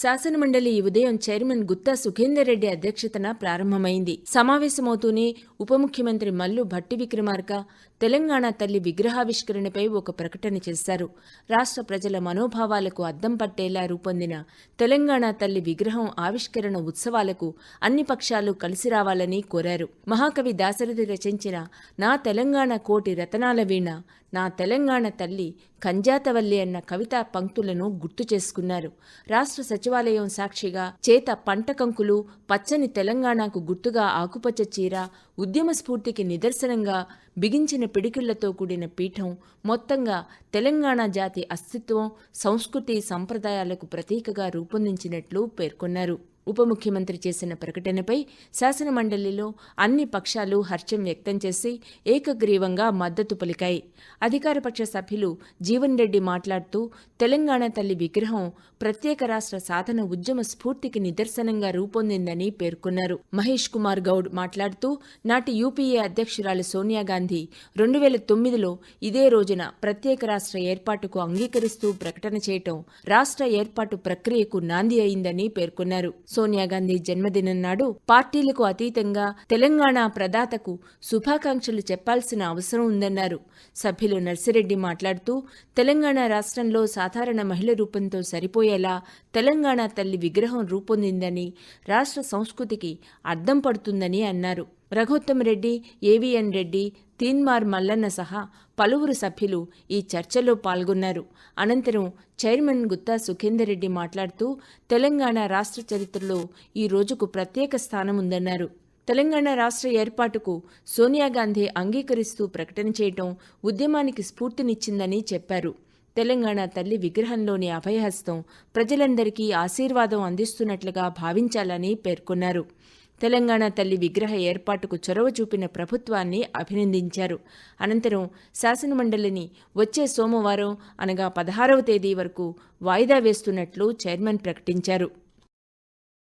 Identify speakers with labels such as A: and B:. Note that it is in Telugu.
A: శాసనమండలి ఈ ఉదయం చైర్మన్ గుత్తా సుఖేందర్ రెడ్డి అధ్యక్షతన ప్రారంభమైంది. సమావేశమవుతూనే ఉప ముఖ్యమంత్రి మల్లు భట్టి విక్రమార్క తెలంగాణ తల్లి విగ్రహావిష్కరణపై ఒక ప్రకటన చేశారు. రాష్ట్ర ప్రజల మనోభావాలకు అద్దం పట్టేలా రూపొందిన తెలంగాణ తల్లి విగ్రహం ఆవిష్కరణ ఉత్సవాలకు అన్ని పక్షాలు కలిసి రావాలని కోరారు. మహాకవి దాశరథి రచించిన నా తెలంగాణ కోటి రతనాల వీణ నా తెలంగాణ తల్లి కంజాతవల్లి అన్న కవితా పంక్తులను గుర్తు చేసుకున్నారు. రాష్ట్ర సచివాలయం సాక్షిగా చేత పంటకంకులు పచ్చని తెలంగాణకు గుర్తుగా ఆకుపచ్చ చీర ఉద్యమ స్ఫూర్తికి నిదర్శనంగా బిగించిన పిడికిళ్ళతో కూడిన పీఠం మొత్తంగా తెలంగాణ జాతి అస్తిత్వం సంస్కృతి సంప్రదాయాలకు ప్రతీకగా రూపొందించినట్లు పేర్కొన్నారు. ఉప ముఖ్యమంత్రి చేసిన ప్రకటనపై శాసనమండలిలో అన్ని పక్షాలు హర్షం వ్యక్తం చేసి ఏకగ్రీవంగా మద్దతు పలికాయి. అధికారపక్ష సభ్యులు జీవన్ రెడ్డి మాట్లాడుతూ తెలంగాణ తల్లి విగ్రహం ప్రత్యేక రాష్ట్ర సాధన ఉద్యమ స్ఫూర్తికి నిదర్శనంగా రూపొందిందని పేర్కొన్నారు మహేష్ కుమార్ గౌడ్ మాట్లాడుతూ నాటి యూపీఏ అధ్యక్షురాలు సోనియా గాంధీ రెండు వేల తొమ్మిదిలో ఇదే రోజున ప్రత్యేక రాష్ట్ర ఏర్పాటుకు అంగీకరిస్తూ ప్రకటన చేయటం రాష్ట్ర ఏర్పాటు ప్రక్రియకు నాంది అయిందని పేర్కొన్నారు. సోనియా గాంధీ జన్మదినం నాడు పార్టీలకు అతీతంగా తెలంగాణ ప్రదాతకు శుభాకాంక్షలు చెప్పాల్సిన అవసరం ఉందన్నారు. సభ్యులు నర్సిరెడ్డి మాట్లాడుతూ తెలంగాణ రాష్ట్రంలో సాధారణ మహిళ రూపంతో సరిపోయేలా తెలంగాణ తల్లి విగ్రహం రూపొందిందని రాష్ట్ర సంస్కృతికి అద్దం పడుతుందని అన్నారు. రెడ్డి ఏవిఎన్ రెడ్డి తీన్మార్ మల్లన్న సహా పలువురు సభ్యులు ఈ చర్చలో పాల్గొన్నారు. అనంతరం చైర్మన్ గుత్తా సుఖేందర్ రెడ్డి మాట్లాడుతూ తెలంగాణ రాష్ట్ర చరిత్రలో ఈ రోజుకు ప్రత్యేక స్థానం ఉందన్నారు తెలంగాణ రాష్ట్ర ఏర్పాటుకు సోనియా గాంధీ అంగీకరిస్తూ ప్రకటన చేయటం ఉద్యమానికి స్ఫూర్తినిచ్చిందని చెప్పారు. తెలంగాణ తల్లి విగ్రహంలోని అభయహస్తం ప్రజలందరికీ ఆశీర్వాదం అందిస్తున్నట్లుగా భావించాలని పేర్కొన్నారు. తెలంగాణ తల్లి విగ్రహ ఏర్పాటుకు చొరవ చూపిన ప్రభుత్వాన్ని అభినందించారు. అనంతరం శాసనమండలిని వచ్చే సోమవారం అనగా పదహారవ తేదీ వరకు వాయిదా వేస్తున్నట్లు చైర్మన్ ప్రకటించారు.